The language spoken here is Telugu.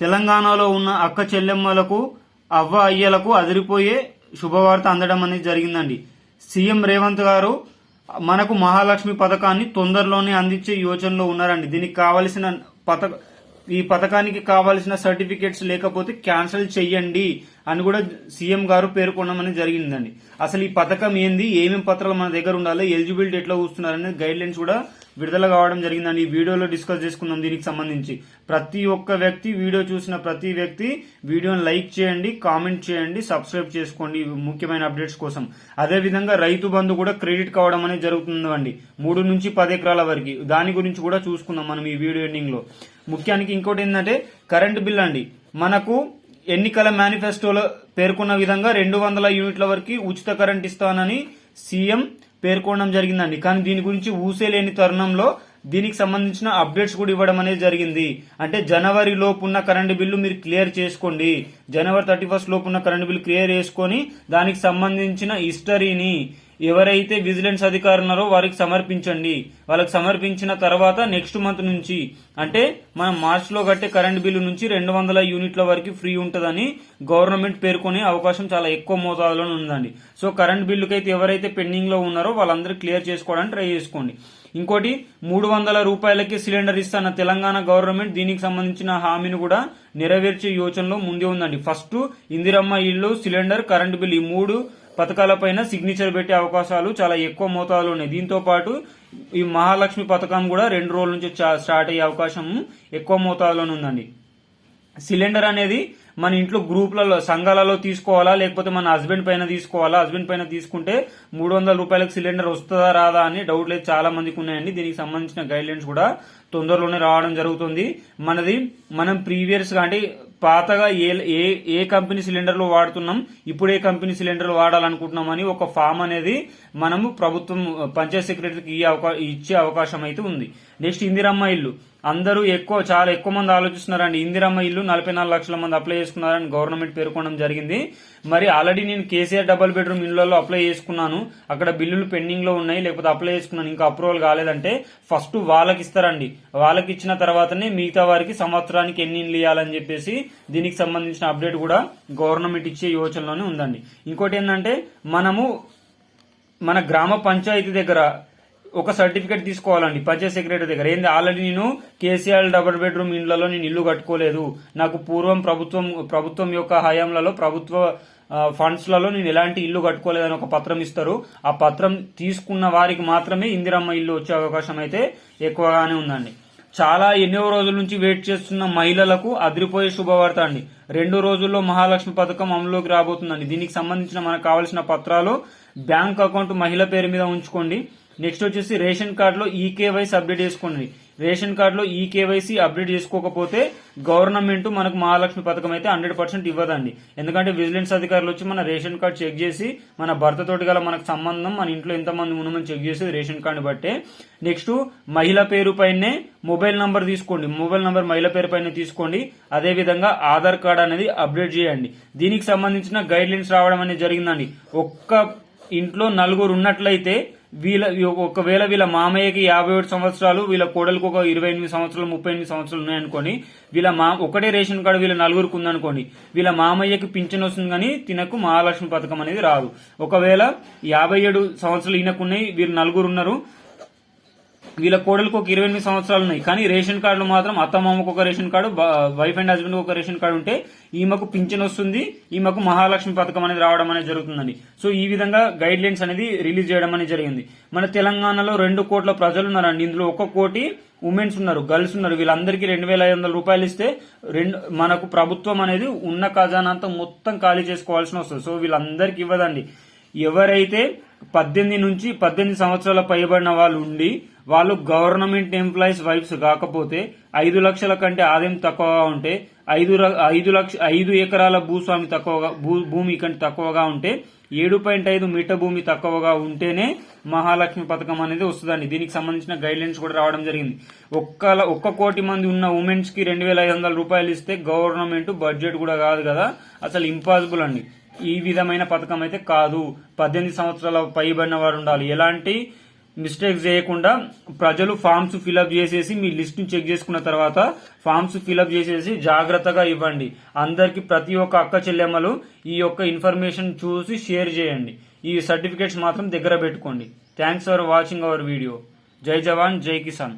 తెలంగాణలో ఉన్న అక్క చెల్లెమ్మలకు అవ్వ అయ్యలకు అదిరిపోయే శుభవార్త అందడం అనేది జరిగిందండి. సీఎం రేవంత్ గారు మనకు మహాలక్ష్మి పథకాన్ని తొందరలోనే అందించే యోచనలో ఉన్నారండి. దీనికి కావలసిన పథక ఈ పథకానికి కావాల్సిన సర్టిఫికేట్స్ లేకపోతే క్యాన్సిల్ చెయ్యండి. అని కూడా సీఎం గారు పేర్కొనమని జరిగిందండి. అసలు ఈ పథకం ఏంది? ఏమేం పత్రాలు మన దగ్గర ఉండాలి? ఎలిజిబిలిటీ ఎట్లా చూస్తున్నారనేది గైడ్ లైన్స్ కూడా విడుదల కావడం జరిగిందండి. ఈ వీడియోలో డిస్కస్ చేసుకుందాం దీనికి సంబంధించి. ప్రతి ఒక్క వ్యక్తి వీడియో చూసిన ప్రతి వ్యక్తి వీడియోని లైక్ చేయండి కామెంట్ చేయండి సబ్స్క్రైబ్ చేసుకోండి ముఖ్యమైన అప్డేట్స్ కోసం. అదే విధంగా రైతు బంధు కూడా క్రెడిట్ కావడం అనేది జరుగుతుందండి. మూడు నుంచి పది ఎకరాల వరకు. దాని గురించి కూడా చూసుకుందాం మనం ఈ వీడియో ఎండింగ్లో ముఖ్యానికి ఇంకోటి ఏంటంటే కరెంట్ బిల్ అండి. మనకు ఎన్నికల మేనిఫెస్టోలో పేర్కొన్న విధంగా రెండు వందల యూనిట్ల వరకు ఉచిత కరెంట్ ఇస్తానని సీఎం పేర్కొనడం జరిగిందండి. కానీ దీని గురించి ఊసే లేని తరుణంలో దీనికి సంబంధించిన అప్డేట్స్ కూడా ఇవ్వడం అనేది జరిగింది. అంటే జనవరి లోపు ఉన్న కరెంటు బిల్లు మీరు క్లియర్ చేసుకోండి. జనవరి థర్టీ ఫస్ట్ లోపు ఉన్న కరెంటు బిల్లు క్లియర్ చేసుకొని దానికి సంబంధించిన హిస్టరీని ఎవరైతే విజిలెన్స్ అధికారులు ఉన్నారో వారికి సమర్పించండి. వాళ్ళకి సమర్పించిన తర్వాత నెక్స్ట్ మంత్ నుంచి అంటే మనం మార్చిలో కట్టే కరెంట్ బిల్లు నుంచి రెండు వందల యూనిట్ల వరకు ఫ్రీ ఉంటుందని గవర్నమెంట్ పేర్కొనే అవకాశం చాలా ఎక్కువ మోతాదులో ఉందండి. సో కరెంట్ బిల్లుకైతే ఎవరైతే పెండింగ్లో ఉన్నారో వాళ్ళందరూ క్లియర్ చేసుకోవడానికి ట్రై చేసుకోండి. ఇంకోటి మూడు వందల రూపాయలకి సిలిండర్ ఇస్తున్న తెలంగాణ గవర్నమెంట్ దీనికి సంబంధించిన హామీని కూడా నెరవేర్చే యోచనలో ముందే ఉందండి. ఫస్ట్ ఇందిరమ్మ ఇల్లు సిలిండర్ కరెంట్ బిల్ ఈ మూడు పథకాలపైన సిగ్నేచర్ పెట్టే అవకాశాలు చాలా ఎక్కువ మోతాదులో ఉన్నాయి. దీంతో పాటు ఈ మహాలక్ష్మి పథకం కూడా రెండు రోజుల నుంచి చా- స్టార్ట్ అయ్యే అవకాశం ఎక్కువ మోతాదులోనే ఉందండి. సిలిండర్ అనేది మన ఇంట్లో గ్రూప్లలో సంఘాలలో తీసుకోవాలా లేకపోతే మన హస్బెండ్ పైన తీసుకోవాలా? హస్బెండ్ పైన తీసుకుంటే మూడు వందల రూపాయలకు సిలిండర్ వస్తుందా రాదా అని డౌట్ లేదు. చాలా మందికి ఉన్నాయండి. దీనికి సంబంధించిన గైడ్ లైన్స్ కూడా తొందరలోనే రావడం జరుగుతుంది. మనది మనం ప్రీవియస్గా అంటే పాతగా ఏ ఏ ఏ కంపెనీ సిలిండర్లు వాడుతున్నాం ఇప్పుడు ఏ కంపెనీ సిలిండర్లు వాడాలనుకుంటున్నామని ఒక ఫామ్ అనేది మనము ప్రభుత్వం పంచాయత్ సెక్రటరీకి ఈ అవకా- ఇచ్చే అవకాశం అయితే ఉంది. నెక్స్ట్ ఇందిరమ్మ ఇల్లు. అందరూ ఎక్కువ చాలా ఎక్కువ మంది ఆలోచిస్తున్నారండి. ఇందిరమ్మ ఇల్లు నలభై నాలుగు లక్షల మంది అప్లై చేసుకున్నారని గవర్నమెంట్ పేర్కొనడం జరిగింది. మరి ఆల్రెడీ నేను కేసీఆర్ డబుల్ బెడ్రూమ్ ఇళ్ళలో అప్లై చేసుకున్నాను. అక్కడ బిల్లులు పెండింగ్లో ఉన్నాయి. లేకపోతే అప్లై చేసుకున్నాను. ఇంకా అప్రూవల్ కాలేదంటే ఫస్ట్ వాళ్ళకి ఇస్తారండి. వాళ్ళకి ఇచ్చిన తర్వాతనే మిగతా వారికి సంవత్సరానికి ఎన్ని ఇండ్లు ఇవ్వాలని చెప్పేసి దీనికి సంబంధించిన అప్డేట్ కూడా గవర్నమెంట్ ఇచ్చే యోచనలోనే ఉందండి. ఇంకోటి ఏంటంటే మనము మన గ్రామ పంచాయతీ దగ్గర ఒక సర్టిఫికేట్ తీసుకోవాలండి పంచాయత్ సెక్రటరీ దగ్గర. ఏంది ఆల్రెడీ నేను కేసీఆర్ డబుల్ బెడ్రూమ్ ఇండ్లలో నేను ఇల్లు కట్టుకోలేదు. నాకు పూర్వం ప్రభుత్వం ప్రభుత్వం యొక్క హయాంలలో ప్రభుత్వ ఫండ్స్లలో నేను ఎలాంటి ఇల్లు కట్టుకోలేదని ఒక పత్రం ఇస్తారు. ఆ పత్రం తీసుకున్న వారికి మాత్రమే ఇందిరమ్మ ఇల్లు వచ్చే అవకాశం అయితే ఎక్కువగానే ఉందండి. చాలా ఎన్నో రోజుల నుంచి వెయిట్ చేస్తున్న మహిళలకు అదిరిపోయే శుభవార్త అండి. రెండు రోజుల్లో మహాలక్ష్మి పథకం అమలులోకి రాబోతుందండి. దీనికి సంబంధించిన మనకు కావాల్సిన పత్రాలు బ్యాంక్ అకౌంట్ మహిళ పేరు మీద ఉంచుకోండి. నెక్స్ట్ వచ్చేసి రేషన్ కార్డులో ఈకేవైసీ అప్డేట్ చేసుకోండి. రేషన్ కార్డులో ఈకేవైసీ అప్డేట్ చేసుకోకపోతే గవర్నమెంట్ మనకు మహాలక్ష్మి పథకం అయితే హండ్రెడ్ పర్సెంట్ ఇవ్వదండి. ఎందుకంటే విజిలెన్స్ అధికారులు వచ్చి మన రేషన్ కార్డు చెక్ చేసి మన భర్తతోటి గల మనకు సంబంధం మన ఇంట్లో ఎంతమంది ఉన్నామని చెక్ చేసేది రేషన్ కార్డు బట్టే. నెక్స్ట్ మహిళ పేరు పైనే మొబైల్ నంబర్ తీసుకోండి. మొబైల్ నంబర్ మహిళ పేరు పైన తీసుకోండి. అదేవిధంగా ఆధార్ కార్డ్ అనేది అప్డేట్ చేయండి. దీనికి సంబంధించిన గైడ్ లైన్స్ రావడం అనేది జరిగిందండి. ఒక్క ఇంట్లో నలుగురు ఉన్నట్లయితే వీళ్ళ ఒకవేళ వీళ్ళ మామయ్యకి యాభై ఏడు సంవత్సరాలు వీళ్ళ కోడలకు ఒక ఇరవై ఎనిమిది సంవత్సరాలు ముప్పై ఎనిమిది సంవత్సరాలు ఉన్నాయనుకోని వీళ్ళ మా ఒకటే రేషన్ కార్డు వీళ్ళ నలుగురికి ఉందనుకోండి వీళ్ళ మామయ్యకి పింఛన్ వస్తుంది కానీ తినకు మహాలక్ష్మి పథకం అనేది రాదు. ఒకవేళ యాభై ఏడు సంవత్సరాలు ఈయనకున్నాయి వీళ్ళు నలుగురు ఉన్నారు వీళ్ళ కోడలకు ఒక ఇరవై ఎనిమిది సంవత్సరాలు ఉన్నాయి. కానీ రేషన్ కార్డులు మాత్రం అత్తమామకు ఒక ration card wife and husband ఒక రేషన్ కార్డు ఉంటే ఈమెకు పింఛన్ వస్తుంది ఈమెకు మహాలక్ష్మి పథకం అనేది రావడం అనేది జరుగుతుందండి. సో ఈ విధంగా గైడ్ లైన్స్ అనేది రిలీజ్ చేయడం అనేది జరిగింది. మన తెలంగాణలో రెండు కోట్ల ప్రజలు ఉన్నారండి. ఇందులో ఒక కోటి ఉమెన్స్ ఉన్నారు గర్ల్స్ ఉన్నారు. వీళ్ళందరికీ రెండు వేల ఐదు వందల రూపాయలు ఇస్తే రెండు మనకు ప్రభుత్వం అనేది ఉన్న ఖజానా అంతా మొత్తం ఖాళీ చేసుకోవాల్సిన వస్తుంది. సో వీళ్ళందరికీ ఇవ్వదండి. ఎవరైతే పద్దెనిమిది నుంచి పద్దెనిమిది సంవత్సరాల పైబడిన వాళ్ళు ఉండి వాళ్ళు గవర్నమెంట్ ఎంప్లాయీస్ వైఫ్స్ కాకపోతే ఐదు లక్షల కంటే ఆదాయం తక్కువగా ఉంటే ఐదు ఐదు లక్ష ఐదు ఎకరాల భూస్వామి తక్కువగా భూ- భూమి కంటే తక్కువగా ఉంటే ఏడు పాయింట్ ఐదు మీటర్ భూమి తక్కువగా ఉంటేనే మహాలక్ష్మి పథకం అనేది వస్తుందండి. దీనికి సంబంధించిన గైడ్ లైన్స్ కూడా రావడం జరిగింది. ఒక్క ఒక్క కోటి మంది ఉన్న ఉమెన్స్కి రెండు వేల ఐదు వందల రూపాయలు ఇస్తే గవర్నమెంట్ బడ్జెట్ కూడా కాదు కదా. అసలు ఇంపాసిబుల్ అండి. ఈ విధమైన పథకం అయితే కాదు. పద్దెనిమిది సంవత్సరాల పైబడిన వారు ఉండాలి. ఎలాంటి మిస్టేక్స్ చేయకుండా ప్రజలు ఫామ్స్ ఫిలప్ చేసేసి మీ లిస్ట్ని చెక్ చేసుకున్న తర్వాత ఫామ్స్ ఫిలప్ చేసేసి జాగ్రత్తగా ఇవ్వండి. అందరికి ప్రతి ఒక్క అక్క చెల్లెమ్మలు ఈ యొక్క ఇన్ఫర్మేషన్ చూసి షేర్ చేయండి. ఈ సర్టిఫికేట్స్ మాత్రం దగ్గర పెట్టుకోండి. Thanks for watching our video జై జవాన్ జై కిసాన్.